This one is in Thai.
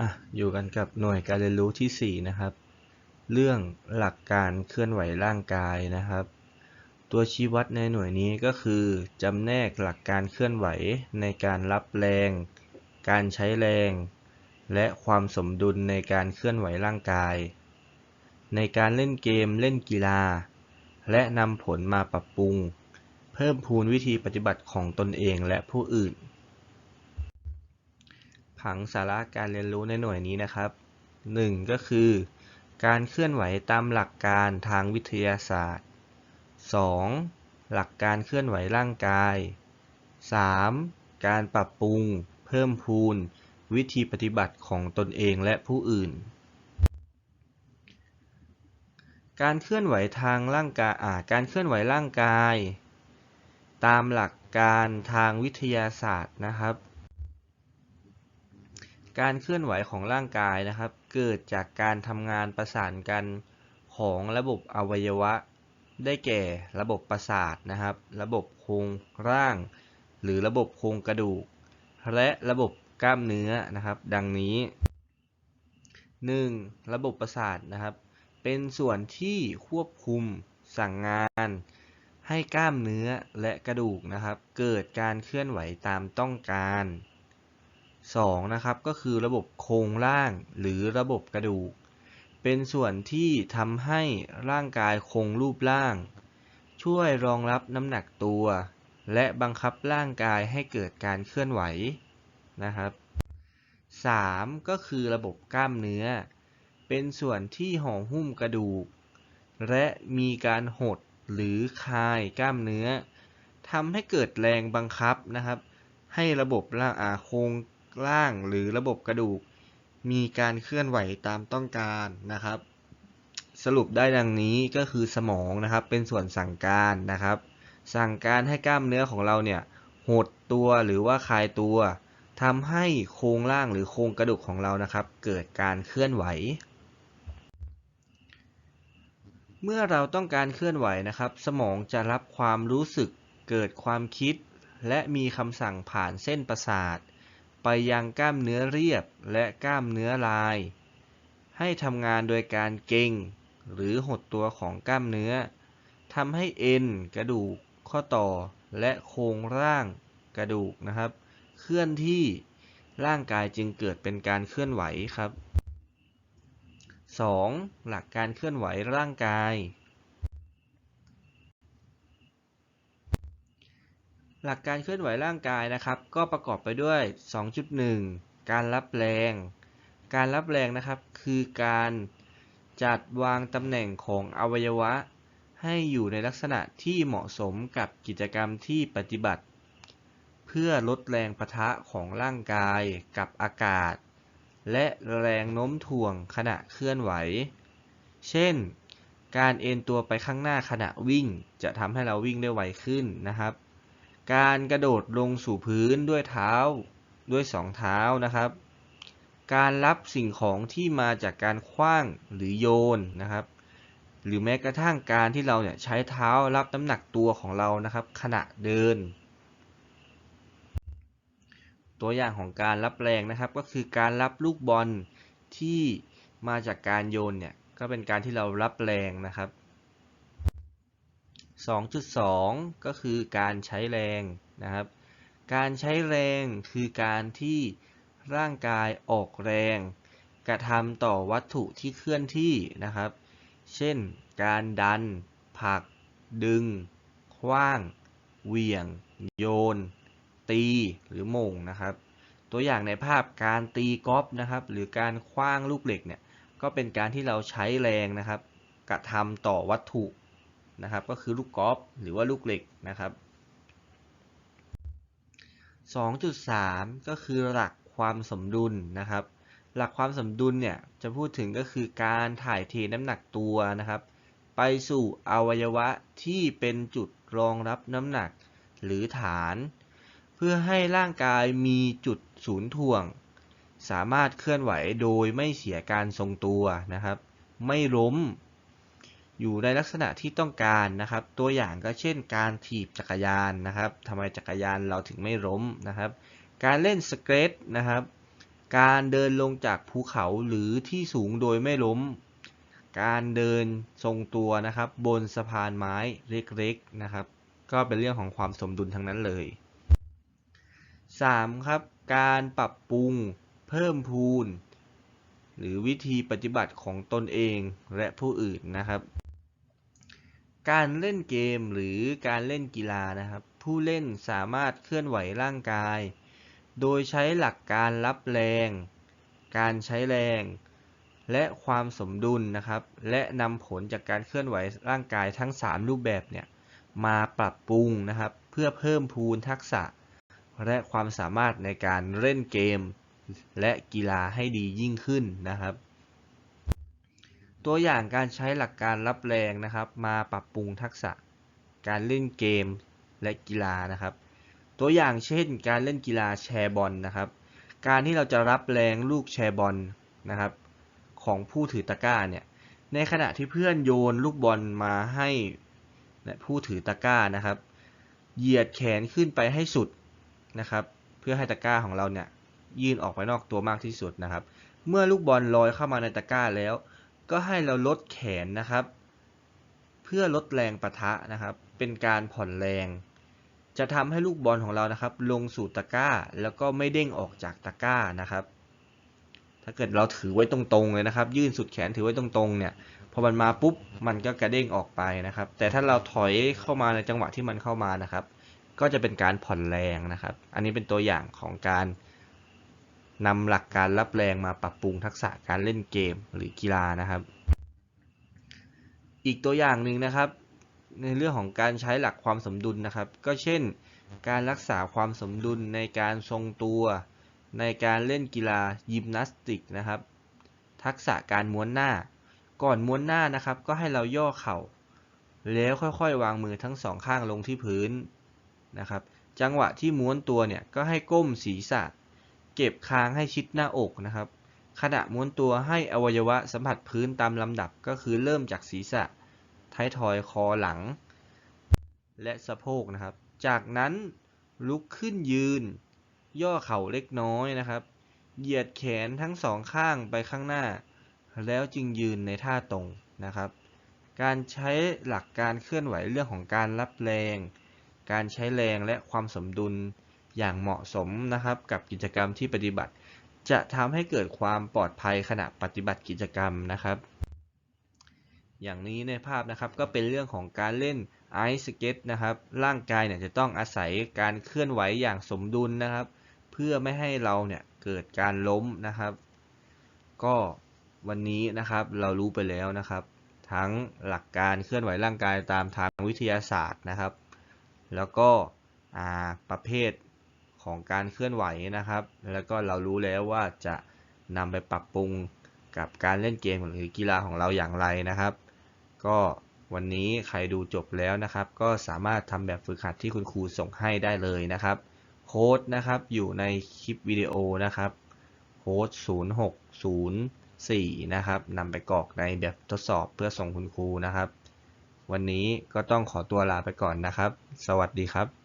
อะอยู่กันกับหน่วยการเรียนรู้ที่ 4 นะครับ เรื่องหลักการเคลื่อนไหวร่างกายนะครับ ตัวชี้วัดในหน่วยนี้ก็คือจำแนกหลักการเคลื่อนไหวในการรับแรง การใช้แรง และความสมดุลในการเคลื่อนไหวร่างกาย ในการเล่นเกมเล่นกีฬา และนำผลมาปรับปรุง เพิ่มพูนวิธีปฏิบัติของตนเองและผู้อื่น ผังสาระการเรียนรู้ในหน่วยนี้นะครับ 1. ก็คือ การเคลื่อนไหวตามหลักการทางวิทยาศาสตร์ 2. หลักการเคลื่อนไหวร่างกาย 3. การปรับปรุง เพิ่มพูน วิธีปฏิบัติของตนเองและผู้อื่น การเคลื่อนไหวทางร่างกายอ่าการเคลื่อนไหวร่างกาย ตามหลักการทางวิทยาศาสตร์นะครับ การเคลื่อนไหวของร่างกายนะครับ เกิดจากการทำงานประสานกันของระบบอวัยวะ ได้แก่ระบบประสาทนะครับ ระบบโครงร่าง หรือระบบโครงกระดูก และระบบกล้ามเนื้อนะครับ ดังนี้ 1. ระบบประสาทนะครับ เป็นส่วนที่ควบคุมสั่งงาน ให้กล้ามเนื้อและกระดูกนะครับ เกิดการเคลื่อนไหวตามต้องการ 2. นะครับก็คือระบบโครงร่างหรือระบบกระดูก เป็นส่วนที่ทำให้ร่างกายคงรูปร่าง ช่วยรองรับน้ำหนักตัว และบังคับร่างกายให้เกิดการเคลื่อนไหวนะครับ 3. ก็คือระบบกล้ามเนื้อ เป็นส่วนที่ห่อหุ้มกระดูก และมีการหดหรือคลายกล้ามเนื้อทำให้เกิดแรงบังคับนะครับ ให้ระบบร่างอาโครง ร่างหรือระบบกระดูก มีการเคลื่อนไหวตามต้องการนะครับ สรุปได้ดังนี้ก็คือสมองนะครับ เป็นส่วนสั่งการนะครับ สั่งการให้กล้ามเนื้อของเราเนี่ยหดตัวหรือว่าคลายตัวทำให้โครงร่างหรือโครงกระดูกของเรานะครับ เกิดการเคลื่อนไหว เมื่อเราต้องการเคลื่อนไหวนะครับ สมองจะรับความรู้สึกเกิดความคิด และมีคำสั่งผ่านเส้นประสาท ไปยังกล้ามเนื้อเรียบและกล้ามเนื้อลาย ให้ทำงานโดยการเกร็งหรือหดตัวของกล้ามเนื้อทำให้เอ็นกระดูก ข้อต่อและโครงร่างกระดูกนะครับ เคลื่อนที่ร่างกายจึงเกิดเป็นการเคลื่อนไหวครับ 2. หลักการเคลื่อนไหวร่างกาย หลักการเคลื่อนไหวร่างกายนะครับ ก็ประกอบไปด้วย 2.1 การรับแรง การรับแรงนะครับ คือการจัดวางตำแหน่งของอวัยวะ ให้อยู่ในลักษณะที่เหมาะสมกับกิจกรรมที่ปฏิบัติ เพื่อลดแรงประทะของร่างกายกับอากาศ และแรงโน้มถ่วงขณะเคลื่อนไหว เช่น การเอ็นตัวไปข้างหน้าขณะวิ่ง จะทำให้เราวิ่งได้ไวขึ้นนะครับ การกระโดดลงสู่พื้นด้วยเท้าด้วยสองเท้านะครับ การรับสิ่งของที่มาจากการคว้างหรือโยนนะครับ หรือแม้กระทั่งการที่เราเนี่ยใช้เท้ารับน้ำหนักตัวของเรานะครับ ขณะเดิน ตัวอย่างของการรับแรงนะครับ ก็คือการรับลูกบอลที่มาจากการโยนเนี่ยก็เป็นการที่เรารับแรงนะครับ 2.2 ก็คือการใช้แรงนะครับ การใช้แรงคือการที่ร่างกายออกแรง กระทำต่อวัตถุที่เคลื่อนที่นะครับ เช่น การดันผลัก ดึง คว้าง เหวี่ยง โยน ตีหรือมงนะครับ ตัวอย่างในภาพการตีกอล์ฟนะครับ หรือการคว้างลูกเหล็กเนี่ยก็เป็นการที่เราใช้แรงนะครับ กระทำต่อวัตถุ นะครับ ก็คือลูกกอล์ฟหรือว่าลูกเหล็กนะครับ 2.3 ก็คือหลักความสมดุลนะครับ หลักความสมดุลเนี่ยจะพูดถึงก็คือการถ่ายเทน้ำหนักตัวนะครับ ไปสู่อวัยวะที่เป็นจุดรองรับน้ำหนักหรือฐาน เพื่อให้ร่างกายมีจุดศูนย์ถ่วง สามารถเคลื่อนไหวโดยไม่เสียการทรงตัวนะครับ ไม่ล้ม อยู่ในลักษณะที่ต้องการนะครับ ตัวอย่างก็เช่น การถีบจักรยานนะครับทำไมจักรยานเราถึงไม่ล้มนะครับ การเล่นสเก็ตนะครับ การเดินลงจากภูเขาหรือที่สูงโดยไม่ล้ม การเดินทรงตัวนะครับ บนสะพานไม้เล็กๆนะครับ ก็เป็นเรื่องของความสมดุลทั้งนั้นเลย 3. ครับ การปรับปรุง เพิ่มพูน หรือวิธีปฏิบัติของตนเองและผู้อื่นนะครับ การเล่นเกมหรือการเล่นกีฬานะครับ ผู้เล่นสามารถเคลื่อนไหวร่างกาย โดยใช้หลักการรับแรง การใช้แรง และความสมดุลนะครับ และนำผลจากการเคลื่อนไหวร่างกายทั้ง 3 รูปแบบเนี่ยมาปรับปรุงนะครับ เพื่อเพิ่มพูนทักษะ และความสามารถในการเล่นเกม และกีฬาให้ดียิ่งขึ้นนะครับ ตัวอย่างการใช้หลักการรับแรงนะครับ มาปรับปรุงทักษะการเล่นเกมและกีฬานะครับ ตัวอย่างเช่น การเล่นกีฬาแชร์บอลนะครับ การที่เราจะรับแรงลูกแชร์บอลนะครับ ของผู้ถือตะกร้าเนี่ยในขณะที่เพื่อนโยนลูกบอลมาให้ผู้ถือตะกร้านะครับ เหยียดแขนขึ้นไปให้สุดนะครับ เพื่อให้ตะกร้าของเราเนี่ยยื่นออกไปนอกตัวมากที่สุดนะครับ เมื่อลูกบอลลอยเข้ามาในตะกร้าแล้ว ก็ให้เราลดแขนนะครับ เพื่อลดแรงปะทะนะครับ เป็นการผ่อนแรง จะทำให้ลูกบอลของเรานะครับ ลงสู่ตะกร้า แล้วก็ไม่เด้งออกจากตะกร้านะครับ ถ้าเกิดเราถือไว้ตรงๆเลยนะครับ ยื่นสุดแขนถือไว้ตรงๆเนี่ยพอมันมาปุ๊บมันก็กระเด้งออกไปนะครับ แต่ถ้าเราถอยเข้ามาในจังหวะที่มันเข้ามานะครับ ก็จะเป็นการผ่อนแรงนะครับ อันนี้เป็นตัวอย่างของการ นำหลักการรับแรงมาปรับปรุงทักษะการเล่นเกมหรือกีฬานะครับ อีกตัวอย่างหนึ่งนะครับ ในเรื่องของการใช้หลักความสมดุลนะครับ ก็เช่น การรักษาความสมดุลในการทรงตัว ในการเล่นกีฬายิมนาสติกนะครับ ทักษะการม้วนหน้า ก่อนม้วนหน้านะครับ ก็ให้เราย่อเข่า แล้วค่อยๆ วางมือทั้งสองข้างลงที่พื้นนะครับ จังหวะที่ม้วนตัวเนี่ยก็ให้ก้มศีรษะ เก็บค้างให้ชิดหน้าอกนะครับ ขณะม้วนตัวให้อวัยวะสัมผัสพื้นตามลำดับก็คือเริ่มจากศีรษะ ท้ายทอยคอหลัง และสะโพกนะครับ จากนั้นลุกขึ้นยืน ย่อเข่าเล็กน้อยนะครับ เหยียดแขนทั้งสองข้างไปข้างหน้า แล้วจึงยืนในท่าตรงนะครับ การใช้หลักการเคลื่อนไหวเรื่องของการรับแรง การใช้แรงและความสมดุล อย่างเหมาะสมนะครับกับกิจกรรมที่ปฏิบัติ จะทำให้เกิดความปลอดภัยขณะปฏิบัติกิจกรรมนะครับ อย่างนี้ในภาพนะครับก็เป็นเรื่องของการเล่นไอซ์สเก็ตนะครับร่างกายเนี่ยจะต้องอาศัยการเคลื่อนไหวอย่างสมดุลนะครับ เพื่อไม่ให้เราเนี่ยเกิดการล้มนะครับ ก็วันนี้นะครับเรารู้ไปแล้วนะครับ ทั้งหลักการเคลื่อนไหวร่างกายตามทางวิทยาศาสตร์นะครับ แล้วก็ประเภท ของการเคลื่อนไหวนะครับ แล้วก็เรารู้แล้วว่าจะนำไปปรับปรุงกับการเล่นเกมหรือกีฬาของเราอย่างไรนะครับ ก็วันนี้ใครดูจบแล้วนะครับ ก็สามารถทำแบบฝึกหัดที่คุณครูส่งให้ได้เลยนะครับโค้ดนะครับอยู่ในคลิปวิดีโอนะครับโค้ด0604 นะครับนำไปกรอกในแบบทดสอบเพื่อส่งคุณครูนะครับ วันนี้ก็ต้องขอตัวลาไปก่อนนะครับ สวัสดีครับ